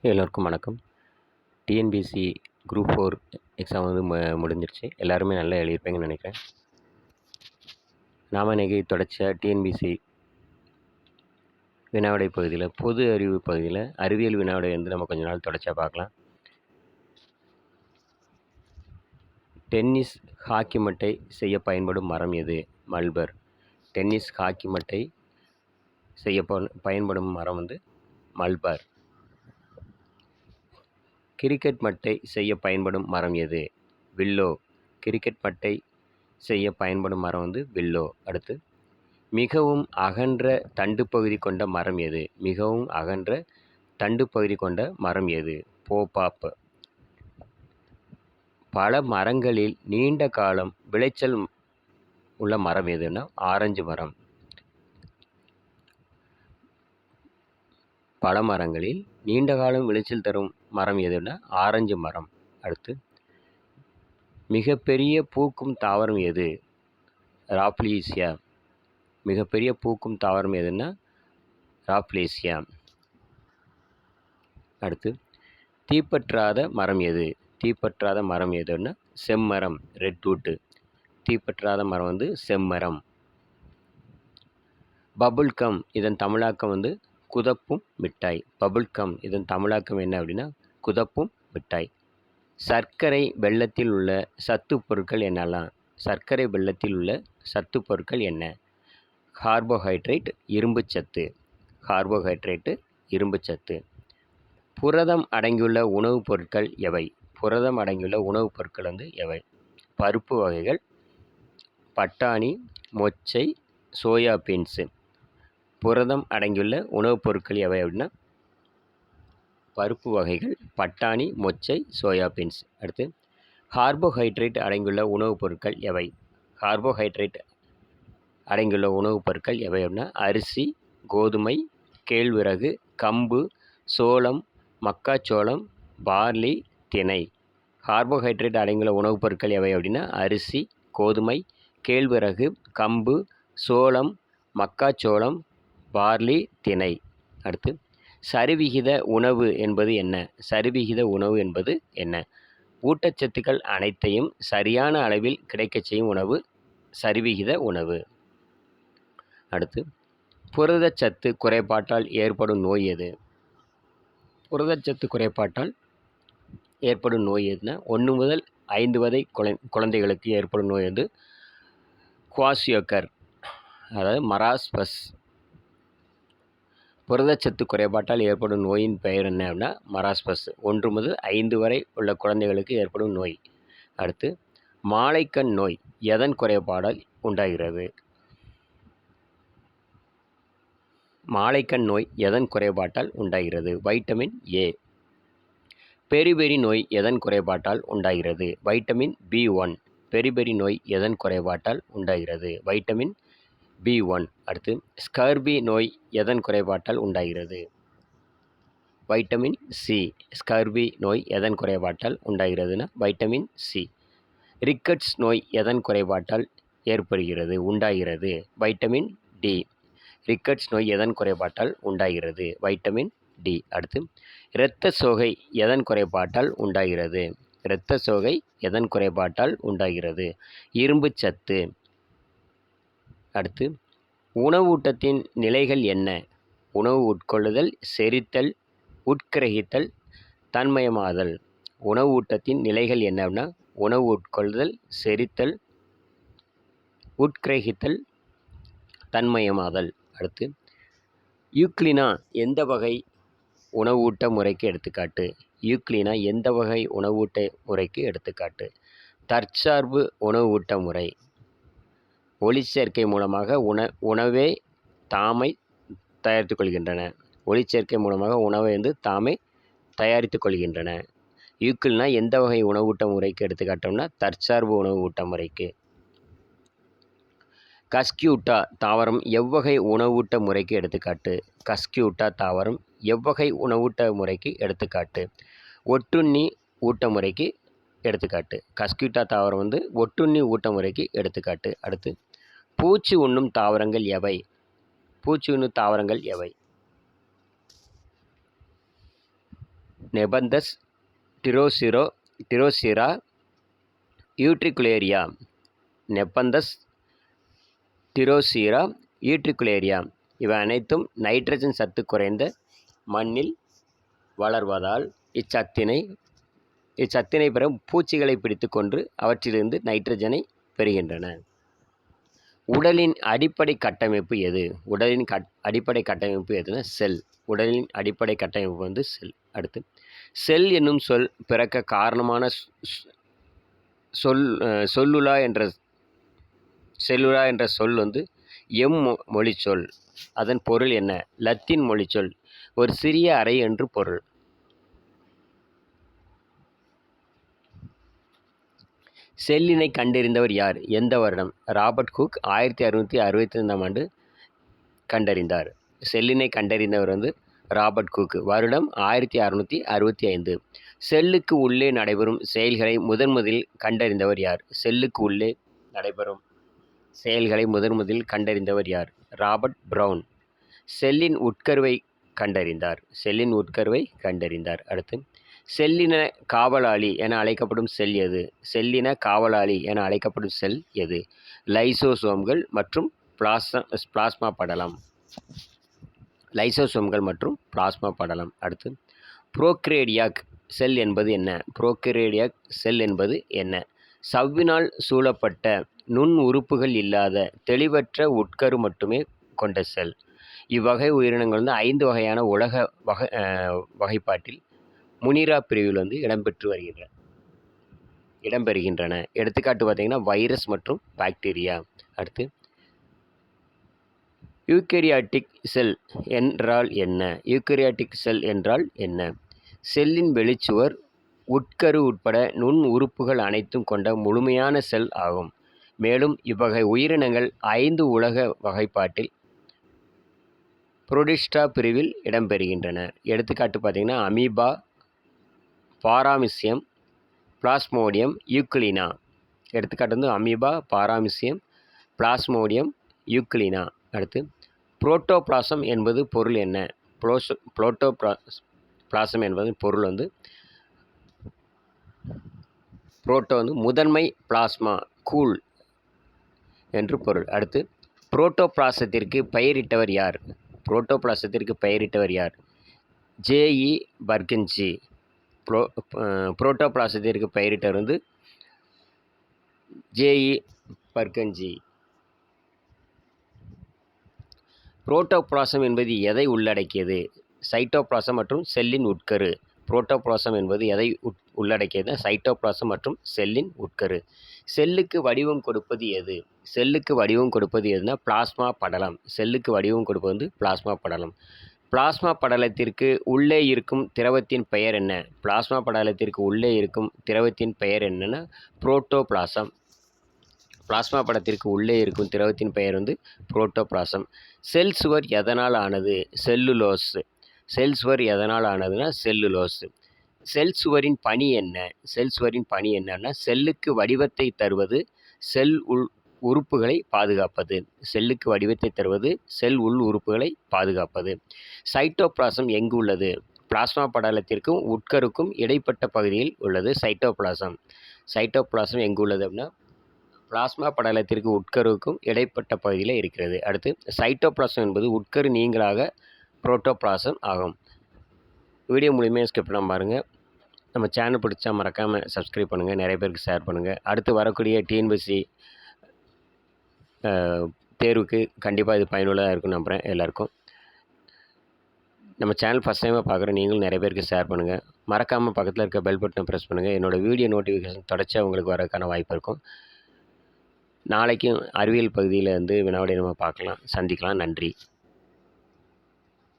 எல்லோருக்கும் வணக்கம். TNPSC group four exam வந்து மு முடிஞ்சிருச்சு. எல்லாருமே நல்லா எழுதியிருப்பீங்கன்னு நினைக்கிறேன். நாம் இன்றைக்கி தொடர்ச்சியாக டிஎன்பிசி வினாவிடை பகுதியில் பொது அறிவு பகுதியில் அறிவியல் வினாவிடை வந்து நம்ம கொஞ்ச நாள் தொடர்ச்சியாக பார்க்கலாம். டென்னிஸ் ஹாக்கி மட்டை செய்ய பயன்படும் மரம் எது? மல்பர். டென்னிஸ் ஹாக்கி மட்டை செய்ய பயன்படும் மரம் வந்து மல்பர். கிரிக்கெட் மட்டை செய்ய பயன்படும் மரம் எது? வில்லோ. கிரிக்கெட் மட்டை செய்ய பயன்படும் மரம் வந்து வில்லோ. அடுத்து மிகவும் அகன்ற தண்டு பகுதி கொண்ட மரம் எது? மிகவும் அகன்ற தண்டு பகுதி கொண்ட மரம் எது? போபாப் பல மரங்களில் நீண்ட காலம் விளைச்சல் உள்ள மரம் எதுன்னா ஆரஞ்சு மரம். பல மரங்களில் நீண்ட காலம் விளைச்சல் தரும் மரம் எதுன்னா ஆரஞ்சு மரம் அடுத்து. மிகப்பெரிய பூக்கும் தாவரம் எது? ராப்லீசியா. மிகப்பெரிய பூக்கும் தாவரம் எதுன்னா ராப்லேசியா. அடுத்து தீப்பற்றாத மரம் எது? தீப்பற்றாத மரம் எதுன்னா செம்மரம் ரெட்வுட்டு தீப்பற்றாத மரம் வந்து செம்மரம். பபுள் கம் இதன் தமிழாக்கம் வந்து குதப்பும் மிட்டாய். பபுள் கம் இதன் தமிழாக்கம் என்ன அப்படின்னா குதப்பும் மிட்டாய். சர்க்கரை வெள்ளத்தில் உள்ள சத்து பொருட்கள் என்னெல்லாம்? சர்க்கரை வெள்ளத்தில் உள்ள சத்து பொருட்கள் என்ன? கார்போஹைட்ரேட் இரும்புச்சத்து கார்போஹைட்ரேட்டு இரும்புச்சத்து புரதம் அடங்கியுள்ள உணவுப் பொருட்கள் எவை? புரதம் அடங்கியுள்ள உணவுப் பொருட்கள் வந்து எவை? பருப்பு வகைகள் பட்டாணி மொச்சை சோயா பீன்ஸு. புரதம் அடங்கியுள்ள உணவுப் பொருட்கள் எவை அப்படின்னா? பருப்பு வகைகள் பட்டாணி மொச்சை சோயா பீன்ஸ். அடுத்து கார்போஹைட்ரேட் அடங்கியுள்ள உணவுப் பொருட்கள் எவை? கார்போஹைட்ரேட் அடங்கியுள்ள உணவுப் பொருட்கள் எவை அப்படின்னா? அரிசி கோதுமை கேழ்விறகு கம்பு சோளம் மக்காச்சோளம் பார்லி திணை கார்போஹைட்ரேட் அடங்கியுள்ள உணவுப் பொருட்கள் எவை அப்படின்னா? அரிசி கோதுமை கேழ்விறகு கம்பு சோளம் மக்காச்சோளம் பார்லி திணை. அடுத்து சரிவிகித உணவு என்பது என்ன? சரிவிகித உணவு என்பது என்ன? ஊட்டச்சத்துக்கள் அனைத்தையும் சரியான அளவில் கிடைக்கச் செய்யும் உணவு சரிவிகித உணவு. அடுத்து புரதச்சத்து குறைபாட்டால் ஏற்படும் நோய் எது? புரதச்சத்து குறைபாட்டால் ஏற்படும் நோய் எதுனா ஒன்று முதல் ஐந்து வரை குழந் குழந்தைகளுக்கு ஏற்படும் நோய் வந்து குவாசியோக்கர் அதாவது மராஸ்பஸ் புரதச்சத்து குறைபாட்டால் ஏற்படும் நோயின் பெயர் என்ன அப்படின்னா மராஸ்பஸ். ஒன்று முதல் ஐந்து வரை உள்ள குழந்தைகளுக்கு ஏற்படும் நோய். அடுத்து மாலைக்கண் நோய் எதன் குறைபாடால் உண்டாகிறது? மாலைக்கண் நோய் எதன் குறைபாட்டால் உண்டாகிறது? Vitamin A. பெரிபெரி நோய் எதன் குறைபாட்டால் உண்டாகிறது? Vitamin B one. பெரிபெரி நோய் எதன் குறைபாட்டால் உண்டாகிறது? Vitamin B one. அடுத்து ஸ்கர்பி நோய் எதன் குறைபாட்டால் உண்டாகிறது? Vitamin C. ஸ்கர்பி நோய் எதன் குறைபாட்டால் உண்டாகிறதுனா வைட்டமின் சி. ரிக்கட்ஸ் நோய் எதன் குறைபாட்டால் ஏற்படுகிறது உண்டாகிறது? Vitamin D. ரிக்கட்ஸ் நோய் எதன் குறைபாட்டால் உண்டாகிறது? Vitamin D. அடுத்து இரத்த சோகை எதன் குறைபாட்டால் உண்டாகிறது? இரத்த சோகை எதன் குறைபாட்டால் உண்டாகிறது? இரும்புச் சத்து. அடுத்து உணவூட்டத்தின் நிலைகள் என்ன? உணவு உட்கொள்ளுதல் செரித்தல் உட்கிரகித்தல் தன்மயமாதல். உணவூட்டத்தின் நிலைகள் என்ன அப்படின்னா உணவு உட்கொள்ளுதல் செரித்தல் உட்கிரகித்தல் தன்மயமாதல். அடுத்து யூக்ளினா எந்த வகை உணவூட்ட முறைக்கு எடுத்துக்காட்டு? யூக்ளினா எந்த வகை உணவூட்ட முறைக்கு எடுத்துக்காட்டு? தற்சார்பு உணவூட்ட முறை. ஒளிச்சேர்க்கை மூலமாக உண உணவே தாமை தயாரித்து கொள்கின்றன. ஒளிச்சேர்க்கை மூலமாக உணவை வந்து தாமே தயாரித்து கொள்கின்றன. யூக்கிள்னா எந்த வகை உணவூட்ட முறைக்கு எடுத்துக்காட்டோம்னா தற்சார்பு உணவூட்ட முறைக்கு கஸ்கியூட்டா தாவரம் எவ்வகை உணவூட்ட முறைக்கு எடுத்துக்காட்டு? கஸ்கியூட்டா தாவரம் எவ்வகை உணவூட்ட முறைக்கு எடுத்துக்காட்டு? ஒட்டுண்ணி ஊட்ட முறைக்கு எடுத்துக்காட்டு. கஸ்கியூட்டா தாவரம் வந்து ஒட்டுண்ணி ஊட்ட முறைக்கு எடுத்துக்காட்டு. அடுத்து பூச்சி உண்ணும் தாவரங்கள் எவை? பூச்சி உண்ணும் தாவரங்கள் எவை? நெபந்தஸ் டிரோசிரோ டிரோசிரா யூட்ரிகுலேரியா நெப்பந்தஸ் டிரோசிரா யூட்ரிகுலேரியா இவை அனைத்தும் நைட்ரஜன் சத்து குறைந்த மண்ணில் வளர்வதால் இச்சத்தினை இச்சத்தினை பெற பூச்சிகளை பிடித்து கொண்டு அவற்றிலிருந்து நைட்ரஜனை பெறுகின்றன. உடலின் அடிப்படை கட்டமைப்பு எது? உடலின் கட் அடிப்படை கட்டமைப்பு எதுனா செல் உடலின் அடிப்படை கட்டமைப்பு வந்து செல் அடுத்து செல் என்னும் சொல் பிறக்க காரணமான சொல் சொல்லுலா என்ற செல்லுலா என்ற சொல் வந்து எம் மொ- மொழிச்சொல். அதன் பொருள் என்ன? லத்தீன் மொழிச்சொல். ஒரு சிறிய அறை என்று பொருள். செல்லினை கண்டறிந்தவர் யார்? எந்த வருடம்? ராபர்ட் குக் ஆயிரத்தி அறுநூற்றி அறுபத்தி ஐந்தாம் ஆண்டு கண்டறிந்தார். செல்லினை கண்டறிந்தவர் வந்து ராபர்ட் குக். வருடம் ஆயிரத்தி அறுநூற்றி அறுபத்தி ஐந்து. செல்லுக்கு உள்ளே நடைபெறும் செயல்களை முதன் முதலில் கண்டறிந்தவர் யார்? செல்லுக்கு உள்ளே நடைபெறும் செயல்களை முதன் முதலில் கண்டறிந்தவர் யார்? Robert Brown. செல்லின் உட்கருவை கண்டறிந்தார். செல்லின் உட்கருவை கண்டறிந்தார். அடுத்து செல்லின காவலாளி என அழைக்கப்படும் செல் எது? செல்லின காவலாளி என அழைக்கப்படும் செல் எது? லைசோசோம்கள் மற்றும் பிளாஸ்மா பிளாஸ்மா படலம். லைசோசோம்கள் மற்றும் பிளாஸ்மா படலம். அடுத்து புரோக்ரேடியாக் செல் என்பது என்ன? புரோக்ரேடியாக் செல் என்பது என்ன? சவ்வினால் சூழப்பட்ட நுண் உறுப்புகள் இல்லாத தெளிவற்ற உட்கரு மட்டுமே கொண்ட செல். இவ்வகை உயிரினங்கள் வந்து ஐந்து வகையான உலக வகை வகைப்பாட்டில் முனிரா பிரிவில் வந்து இடம்பெற்று வருகின்றன இடம்பெறுகின்றன. எடுத்துக்காட்டு பார்த்தீங்கன்னா வைரஸ் மற்றும் பாக்டீரியா. அடுத்து யூக்கேரியாட்டிக் செல் என்றால் என்ன? யூக்கேரியாட்டிக் செல் என்றால் என்ன? செல்லின் வெளிச்சுவர் உட்கரு உட்பட நுண் உறுப்புகள் அனைத்தும் கொண்ட முழுமையான செல் ஆகும். மேலும் இவ்வகை உயிரினங்கள் ஐந்து உலக வகைப்பாட்டில் புரோடிஸ்டா பிரிவில் இடம்பெறுகின்றன. எடுத்துக்காட்டு பார்த்திங்கன்னா அமீபா பாராமிசியம் பிளாஸ்மோடியம் யூக்ளினா எடுத்துக்காட்டு வந்து அமீபா பாராமிசியம் பிளாஸ்மோடியம் யூக்ளினா அடுத்து புரோட்டோபிளாசம் என்பது பொருள் என்ன? புரோஸ் புரோட்டோ பிளாசம் என்பது பொருள் வந்து புரோட்டோ வந்து முதன்மை பிளாஸ்மா கூழ் என்று பொருள். அடுத்து புரோட்டோபிளாசத்திற்கு பெயரிட்டவர் யார்? புரோட்டோபிளாசத்திற்கு பெயரிட்டவர் யார்? ஜேஇ பர்கன்ஜி. ப்ரோ புரோட்டோபிளாசத்திற்கு பெயரிட்டவர் வந்து ஜேஇ பர்கன்ஜி. புரோட்டோபிளாசம் என்பது எதை உள்ளடக்கியது? சைட்டோபிளாசம் மற்றும் செல்லின் உட்கரு. புரோட்டோபிளாசம் என்பது எதை உட் உள்ளடக்கியது? சைட்டோபிளாசம் மற்றும் செல்லின் உட்கரு. செல்லுக்கு வடிவம் கொடுப்பது எது? செல்லுக்கு வடிவம் கொடுப்பது எதுனா பிளாஸ்மா படலம். செல்லுக்கு வடிவம் கொடுப்பது வந்து பிளாஸ்மா படலம். பிளாஸ்மா படலத்திற்கு உள்ளே இருக்கும் திரவத்தின் பெயர் என்ன? பிளாஸ்மா படலத்திற்கு உள்ளே இருக்கும் திரவத்தின் பெயர் என்னன்னா புரோட்டோபிளாசம். பிளாஸ்மா படத்திற்கு உள்ளே இருக்கும் திரவத்தின் பெயர் வந்து புரோட்டோபிளாசம். செல் சுவர் எதனால் ஆனது? செல்லுலோஸ். செல் சுவர் எதனால் ஆனதுன்னா செல்லுலோஸ். செல் சுவரின் பணி என்ன? செல் சுவரின் பணி என்னன்னா செல்லுக்கு வடிவத்தை தருவது செல் உள் உறுப்புகளை பாதுகாப்பது. செல்லுக்கு வடிவத்தை தருவது செல் உள் உறுப்புகளை பாதுகாப்பது. சைட்டோபிளாசம் எங்கு உள்ளது? பிளாஸ்மா படலத்திற்கும் உட்கருக்கும் இடைப்பட்ட பகுதியில் உள்ளது சைட்டோபிளாசம். சைட்டோபிளாசம் எங்கு உள்ளது அப்படின்னா பிளாஸ்மா படலத்திற்கு உட்கருவுக்கும் இடைப்பட்ட பகுதியில் இருக்கிறது. அடுத்து சைட்டோபிளாசம் என்பது உட்கரு நீங்களாக புரோட்டோபிளாசம் ஆகும். வீடியோ மூலியமாக ஸ்கிப் பண்ண பாருங்கள் நம்ம சேனல் பிடிச்சா மறக்காமல் சப்ஸ்கிரைப் பண்ணுங்கள் நிறைய பேருக்கு ஷேர் பண்ணுங்கள் அடுத்து வரக்கூடிய டிஎன்பிசி தேர்வுக்கு கண்டிப்பாக இது பயனுள்ளதாக இருக்கும்னு நம்புகிறேன் எல்லாருக்கும். நம்ம சேனல் ஃபஸ்ட் டைமாக பார்க்குற நீங்களும் நிறைய பேருக்கு ஷேர் பண்ணுங்கள் மறக்காமல் பக்கத்தில் இருக்க பெல் பட்டனை ப்ரெஸ் பண்ணுங்கள் என்னோடய வீடியோ நோட்டிஃபிகேஷன் தொடர்ச்சியாக உங்களுக்கு வரதுக்கான வாய்ப்பு இருக்கும். நாளைக்கும் அறிவியல் பகுதியில் வந்து வினாவிடை நம்ம பார்க்கலாம். சந்திக்கலாம். நன்றி.